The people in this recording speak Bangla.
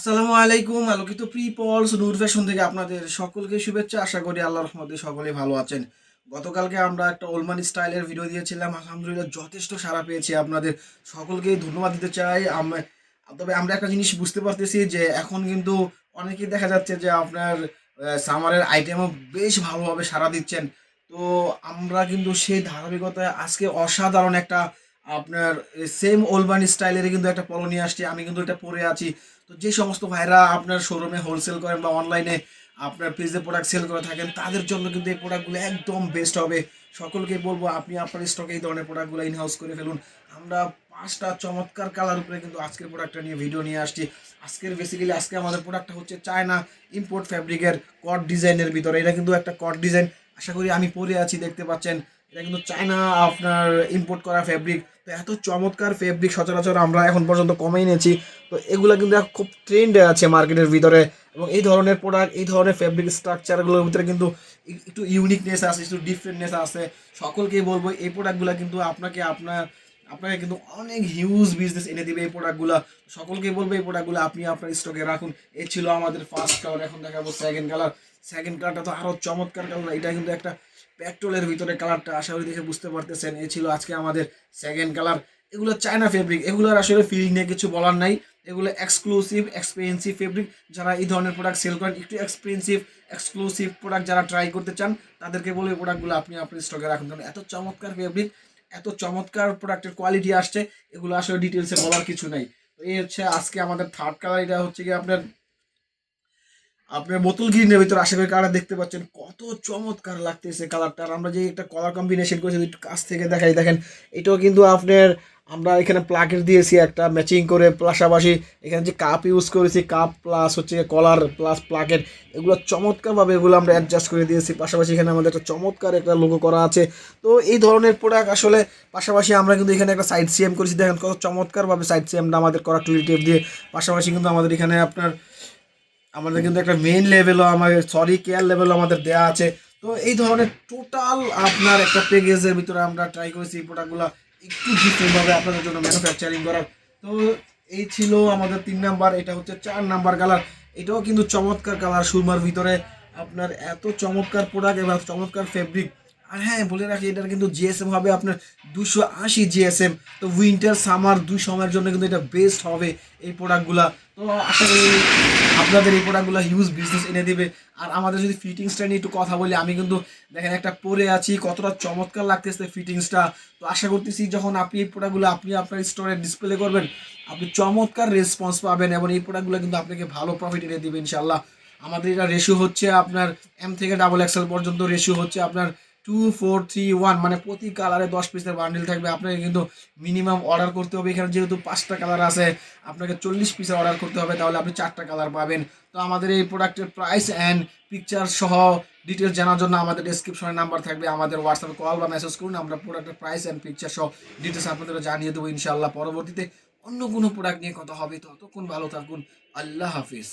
আসসালামু আলাইকুম, আলোকিত প্রিপলস নূর ফ্যাশন থেকে আপনাদের সকলকে শুভেচ্ছা। আশা করি আল্লাহর রহমতে সকলে ভালো আছেন। গতকালকে আমরা একটা ওলমানি স্টাইলের ভিডিও দিয়েছিলাম। আলহামদুলিল্লাহ যথেষ্ট সাড়া পেয়েছি আপনাদের সকলকে। ধন্যবাদ দিতে চাই। তবে আমরা একটা জিনিস বুঝতে পারতেছি যে এখন কিন্তু অনেকেই দেখা যাচ্ছে যে আপনার সামারের আইটেমও বেশ ভালোভাবে সাড়া দিচ্ছেন। তো আমরা কিন্তু সেই ধারাবাহিকতায় আজকে অসাধারণ একটা আপনার সেম ওলবানি স্টাইলের কিন্তু একটা পলো নিয়ে আসছি, আমি কিন্তু এটা পরে আছি। তো যে সমস্ত ভাইরা আপনার শোরুমে হোলসেল করেন বা অনলাইনে আপনার পেজে প্রোডাক্ট সেল করে থাকেন, তাদের জন্য কিন্তু এই প্রোডাক্টগুলো একদম বেস্ট হবে। সকলকে বলব, আপনি আপনার স্টকে এই ধরনের প্রোডাক্টগুলো ইন হাউস করে ফেলুন। আমরা পাঁচটা চমৎকার কালার উপরে কিন্তু আজকের প্রোডাক্টটা নিয়ে ভিডিও নিয়ে আসছি। আজকের বেসিক্যালি আজকে আমাদের প্রোডাক্টটা হচ্ছে চায়না ইম্পোর্ট ফ্যাব্রিকের কট ডিজাইনের ভিতরে। এটা কিন্তু একটা কট ডিজাইন আশা করি আমি পরে আছি, দেখতে পাচ্ছেন। এটা কিন্তু চায়না আপনার ইম্পোর্ট করা ফ্যাব্রিক এত চমৎকার ফেব্রিক সচরাচর আমরা এখন পর্যন্ত কমেই নিয়েছি তো এগুলো কিন্তু খুব ট্রেন্ডে আছে মার্কেটের ভিতরে এবং এই ধরনের প্রোডাক্ট এই ধরনের ফেব্রিক স্ট্রাকচারগুলোর ভিতরে কিন্তু একটু ইউনিকনেস আছে, একটু ডিফারেন্টনেস আছে। সকলকেই বলব, এই প্রোডাক্টগুলো কিন্তু আপনাকে আপনার আপনাকে কিন্তু অনেক হিউজ বিজনেস এনে দিবে এই প্রোডাক্টগুলো সকলকে বলব এই প্রোডাক্টগুলো আপনি আপনার স্টকে রাখুন। এ ছিল আমাদের ফার্স্ট কালার এখন দেখাবো সেকেন্ড কালার সেকেন্ড কালারটা তো আরও চমৎকার কালার এটা কিন্তু একটা পেট্রোলের ভিতরে কালারটা আশা করি দেখে বুঝতে পারতেছেন। এ ছিল আজকে আমাদের সেকেন্ড কালার এগুলো চায়না ফেব্রিক এগুলোর আসলে ফিলিং নিয়ে কিছু বলার নাই। এগুলো এক্সক্লুসিভ এক্সপেন্সিভ ফেব্রিক যারা এই ধরনের প্রোডাক্ট সেল করেন, একটু এক্সপেন্সিভ এক্সক্লুসিভ প্রোডাক্ট যারা ট্রাই করতে চান, তাদেরকে এই প্রোডাক্টগুলো আপনি আপনার স্টকে রাখুন। কারণ এত চমৎকার ফেব্রিক এত চমৎকার প্রোডাক্টের কোয়ালিটি আসছে, এগুলো আসলে ডিটেলসে বলার কিছু নাই। এই হচ্ছে আজকে আমাদের থার্ড কালার এটা হচ্ছে কি আপনার আপনার বোতল গ্রিনের ভিতরে আশা করি কালার দেখতে পাচ্ছেন, কত চমৎকার লাগতেছে কালারটা আর আমরা যে একটা কালার কম্বিনেশন করেছি, একটু কাছ থেকে দেখাই। দেখেন, এটাও কিন্তু আপনার, আমরা এখানে প্লাকেট দিয়েছি একটা ম্যাচিং করে। পাশাপাশি এখানে যে কাপ ইউজ করেছি কাপ প্লাস হচ্ছে কলার প্লাস প্লাকেট এগুলো চমৎকারভাবে এগুলো আমরা অ্যাডজাস্ট করে দিয়েছি। পাশাপাশি এখানে আমাদের একটা চমৎকার একটা লোগো করা আছে। তো এই ধরনের প্রোডাক্ট আসলে, পাশাপাশি আমরা কিন্তু এখানে একটা সাইড সিএম করেছি। দেখেন কত চমৎকারভাবে সাইড সিএমটা আমাদের করা টুইল টেপ দিয়ে। পাশাপাশি কিন্তু আমাদের এখানে আপনার আমাদের কিন্তু একটা মেইন লেভেলও আমাদের সরি কেয়ার লেভেলও আমাদের দেয়া আছে। তো এই ধরনের টোটাল আপনার একটা প্যাকেজের ভিতরে আমরা ট্রাই করেছি এই প্রোডাক্টগুলো একটু ডিফারেন্টভাবে আপনাদের জন্য ম্যানুফ্যাকচারিং করার। তো এই ছিল আমাদের তিন নাম্বার, এটা হচ্ছে চার নাম্বার কালার এটাও কিন্তু চমৎকার কালার সুরমার ভিতরে আপনার এত চমৎকার প্রোডাক্ট এবং চমৎকার ফেব্রিক আর হ্যাঁ বলে রাখি, এটার কিন্তু জিএসএম হবে আপনার দুশো আশি জিএসএম তো উইন্টার সামার দুই সময়ের জন্য কিন্তু এটা বেস্ট হবে এই প্রোডাক্টগুলা তো আশা করি আপনাদের এই প্রোডাক্টগুলো হিউজ বিজনেস এনে দেবে। আর আমাদের যদি ফিটিংসটা নিয়ে একটু কথা বলি, আমি কিন্তু দেখেন একটা পরে আছি, কতটা চমৎকার লাগতেছে ফিটিংসটা তো আশা করতেছি যখন আপনি এই প্রোডাক্টগুলো আপনি আপনার স্টোরে ডিসপ্লে করবেন, আপনি চমৎকার রেসপন্স পাবেন এবং এই প্রোডাক্টগুলো কিন্তু আপনাকে ভালো প্রফিট এনে দিবে ইনশাল্লাহ আমাদের এটা রেশিও হচ্ছে আপনার এম থেকে ডাবল এক্সেল পর্যন্ত রেশিও হচ্ছে আপনার টু ফোর থ্রি ওয়ান মানে প্রতি কালারে দশ পিসের বান্ডিল থাকবে। আপনাকে কিন্তু মিনিমাম অর্ডার করতে হবে। এখানে যেহেতু পাঁচটা কালার আছে, আপনাকে চল্লিশ পিসের অর্ডার করতে হবে, তাহলে আপনি চারটা কালার পাবেন। তো আমাদের এই প্রোডাক্টের প্রাইস অ্যান্ড পিকচার সহ ডিটেলস জানার জন্য আমাদের ডিসক্রিপশনে নাম্বার থাকবে। আমাদের হোয়াটসঅ্যাপে কল বা মেসেজ করুন, আমরা প্রোডাক্টের প্রাইস অ্যান্ড পিকচার সহ ডিটেলস আপনাদের জানিয়ে দেবো ইনশাআল্লাহ। পরবর্তীতে অন্য কোনো প্রোডাক্ট নিয়ে কথা হবে। ততক্ষণ ভালো থাকুন। আল্লাহ হাফিজ।